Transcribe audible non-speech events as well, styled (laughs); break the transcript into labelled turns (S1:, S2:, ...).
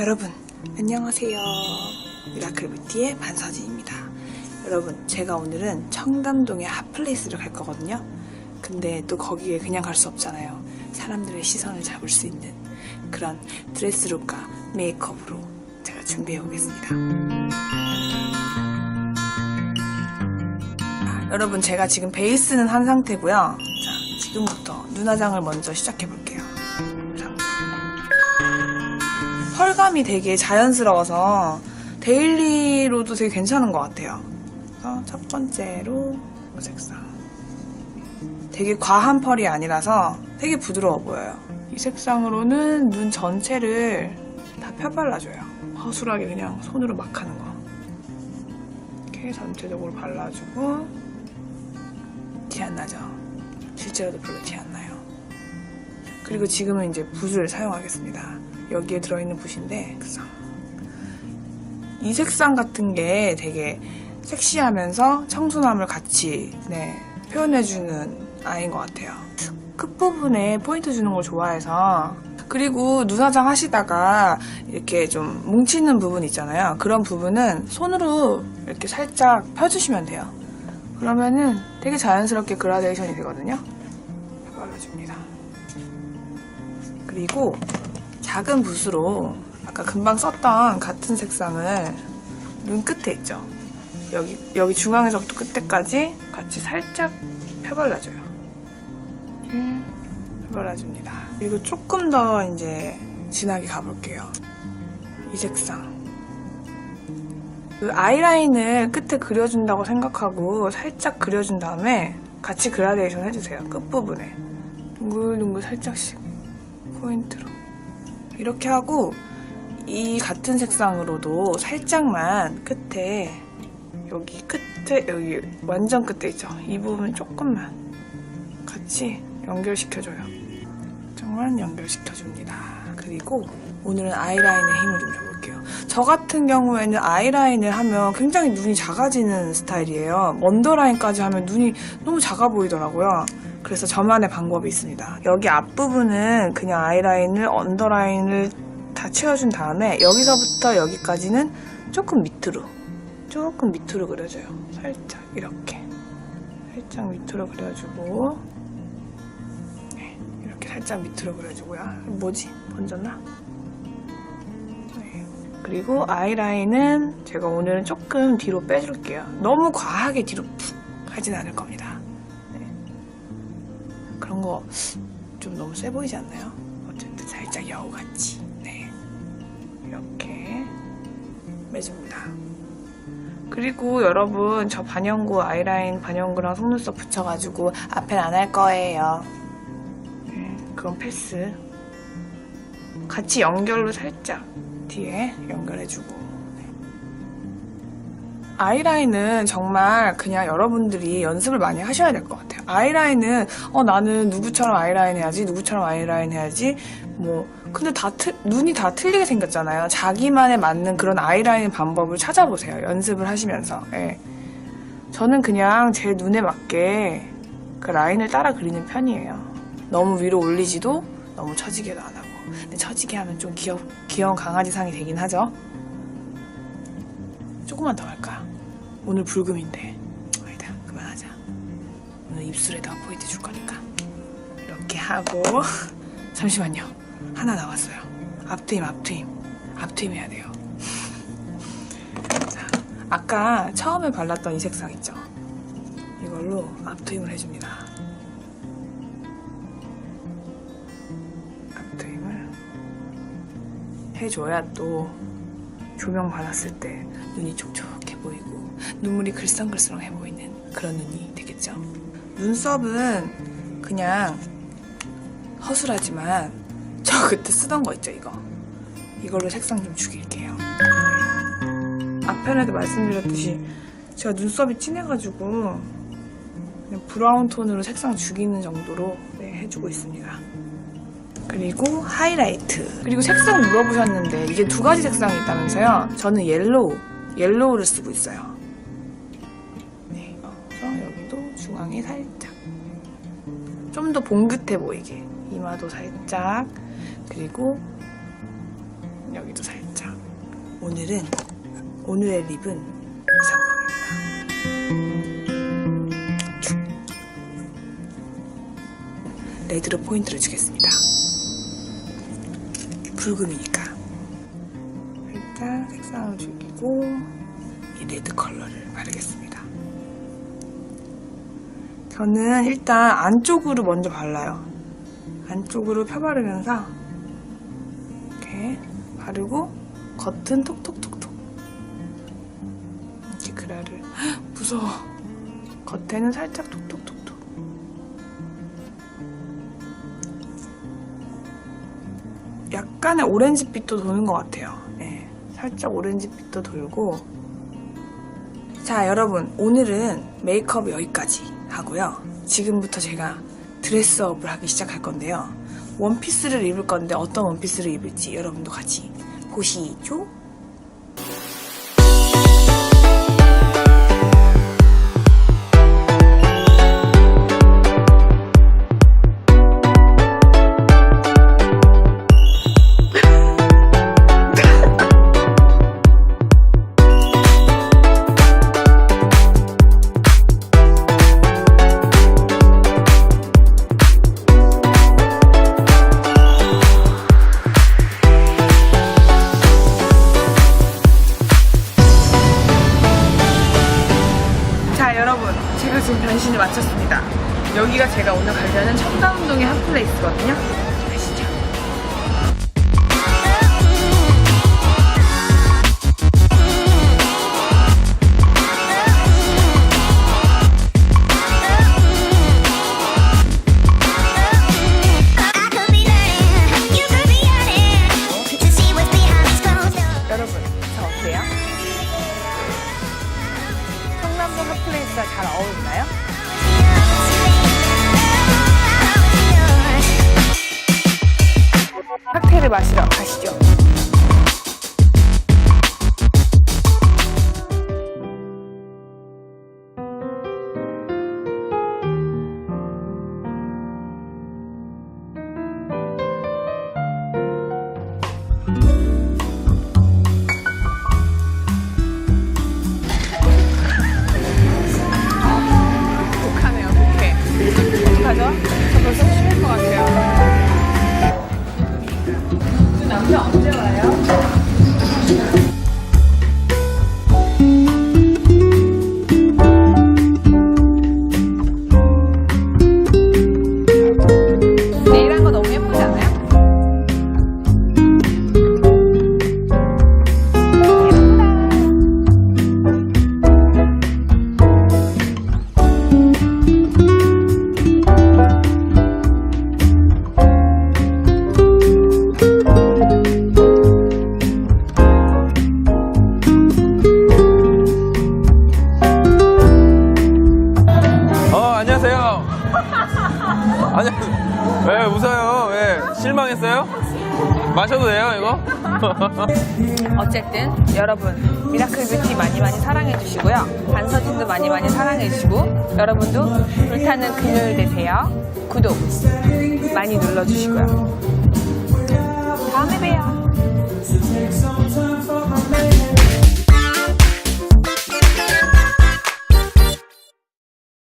S1: 여러분 안녕하세요. 미라클 뷰티의 반서진입니다. 여러분 제가 오늘은 청담동의 핫플레이스를 갈 거거든요. 근데 또 거기에 그냥 갈 수 없잖아요. 사람들의 시선을 잡을 수 있는 그런 드레스룩과 메이크업으로 제가 준비해 오겠습니다. 아, 여러분 제가 지금 베이스는 한 상태고요. 자 지금부터 눈화장을 먼저 시작해 볼게요 펄감이 되게 자연스러워서 데일리로도 되게 괜찮은 것 같아요. 그래서 첫 번째로 이 색상. 되게 과한 펄이 아니라서 되게 부드러워 보여요. 이 색상으로는 눈 전체를 다 펴발라줘요. 허술하게 그냥 손으로 막 하는 거. 이렇게 전체적으로 발라주고 티 안 나죠? 실제로도 별로 티 안 나요. 그리고 지금은 이제 붓을 사용하겠습니다. 여기에 들어있는 붓인데 그래서 이 색상 같은 게 되게 섹시하면서 청순함을 같이 네, 표현해주는 아이인 것 같아요. 끝부분에 포인트 주는 걸 좋아해서 그리고 눈화장 하시다가 이렇게 좀 뭉치는 부분 있잖아요. 그런 부분은 손으로 이렇게 살짝 펴주시면 돼요. 그러면은 되게 자연스럽게 그라데이션이 되거든요. 발라줍니다. 그리고 작은 붓으로 아까 금방 썼던 같은 색상을 눈 끝에 있죠. 여기 여기 중앙에서부터 끝에까지 같이 살짝 펴발라줘요. 펴발라줍니다. 그리고 조금 더 이제 진하게 가볼게요. 이 색상. 그 아이라인을 끝에 그려준다고 생각하고 살짝 그려준 다음에 같이 그라데이션 해주세요. 끝부분에. 둥글둥글 살짝씩 포인트로. 이렇게 하고 이 같은 색상으로도 살짝만 끝에 여기 끝에 여기 완전 끝에 있죠? 이 부분 조금만 같이 연결시켜줘요. 정말 연결시켜줍니다. 그리고 오늘은 아이라인에 힘을 좀 줘볼게요. 저 같은 경우에는 아이라인을 하면 굉장히 눈이 작아지는 스타일이에요. 언더라인까지 하면 눈이 너무 작아 보이더라고요 그래서 저만의 방법이 있습니다. 여기 앞부분은 그냥 아이라인을 언더라인을 다 채워준 다음에 여기서부터 여기까지는 조금 밑으로 조금 밑으로 그려줘요. 살짝 이렇게 살짝 밑으로 그려주고 네, 이렇게 살짝 밑으로 그려주고요. 뭐지? 번졌나? 네. 그리고 아이라인은 제가 오늘은 조금 뒤로 빼줄게요. 너무 과하게 뒤로 푹 하진 않을 겁니다. 그런 거 좀 너무 세 보이지 않나요? 어쨌든 살짝 여우같이 네 이렇게 매줍니다. 그리고 여러분 저 반영구 아이라인 반영구랑 속눈썹 붙여가지고 앞엔 안 할 거예요. 네, 그건 패스. 같이 연결로 살짝 뒤에 연결해주고 아이라인은 정말 그냥 여러분들이 연습을 많이 하셔야 될 것 같아요. 아이라인은 어 나는 누구처럼 아이라인 해야지, 누구처럼 아이라인 해야지. 뭐 근데 다 틀, 눈이 다 틀리게 생겼잖아요. 자기만에 맞는 그런 아이라인 방법을 찾아보세요. 연습을 하시면서. 예. 저는 그냥 제 눈에 맞게 그 라인을 따라 그리는 편이에요. 너무 위로 올리지도 너무 처지게도 안 하고. 근데 처지게 하면 좀 귀여, 귀여운 강아지상이 되긴 하죠. 조금만 더 할까? 오늘 불금인데. 아니다, 그만하자. 오늘 입술에다 포인트 줄 거니까. 이렇게 하고. (laughs) 잠시만요. 하나 나왔어요. 앞트임, 앞트임. 앞트임 해야 돼요. (laughs) 자, 아까 처음에 발랐던 이 색상 있죠? 이걸로 앞트임을 해줍니다. 앞트임을 해줘야 또 조명 받았을 때 눈이 촉촉해 보이고 눈물이 글썽글썽해 보이는 그런 눈이 되겠죠. 눈썹은 그냥 허술하지만 저 그때 쓰던 거 있죠 이거 이걸로 색상 좀 죽일게요. 앞편에도 말씀드렸듯이 제가 눈썹이 진해가지고 그냥 브라운 톤으로 색상 죽이는 정도로 네, 해주고 있습니다. 그리고 하이라이트. 그리고 색상 물어보셨는데 이게 두 가지 색상이 있다면서요? 저는 옐로우, 옐로우를 쓰고 있어요. 살짝. 좀 더 봉긋해 보이게. 이마도 살짝. 그리고 여기도 살짝. 오늘은 오늘의 립은 이 상품입니다. 레드로 포인트를 주겠습니다. 붉음이니까. 살짝 색상을 죽이고 이 레드 컬러를 바르겠습니다. 저는 일단 안쪽으로 먼저 발라요. 안쪽으로 펴바르면서 이렇게 바르고 겉은 톡톡톡톡. 이렇게 그라를. 헉, 무서워. 겉에는 살짝 톡톡톡톡. 약간의 오렌지빛도 도는 것 같아요. 예, 살짝 오렌지빛도 돌고. 자 여러분 오늘은 메이크업 여기까지 하고요. 지금부터 제가 드레스업을 하기 시작할 건데요. 원피스를 입을 건데 어떤 원피스를 입을지 여러분도 같이 보시죠 자 여러분. 제가 지금 변신을 마쳤습니다. 여기가 제가 오늘 가려는 청담동의 핫플레이스거든요 칵테일을 마시러 가시죠 남편 언제 와요?
S2: 실망했어요? 마셔도 돼요 이거? (laughs)
S1: 어쨌든 여러분 미라클 뷰티 많이 많이 사랑해 주시고요 반서진도 많이 많이 사랑해 주시고 여러분도 불타는 금요일 되세요 구독 많이 눌러 주시고요 다음에 봬요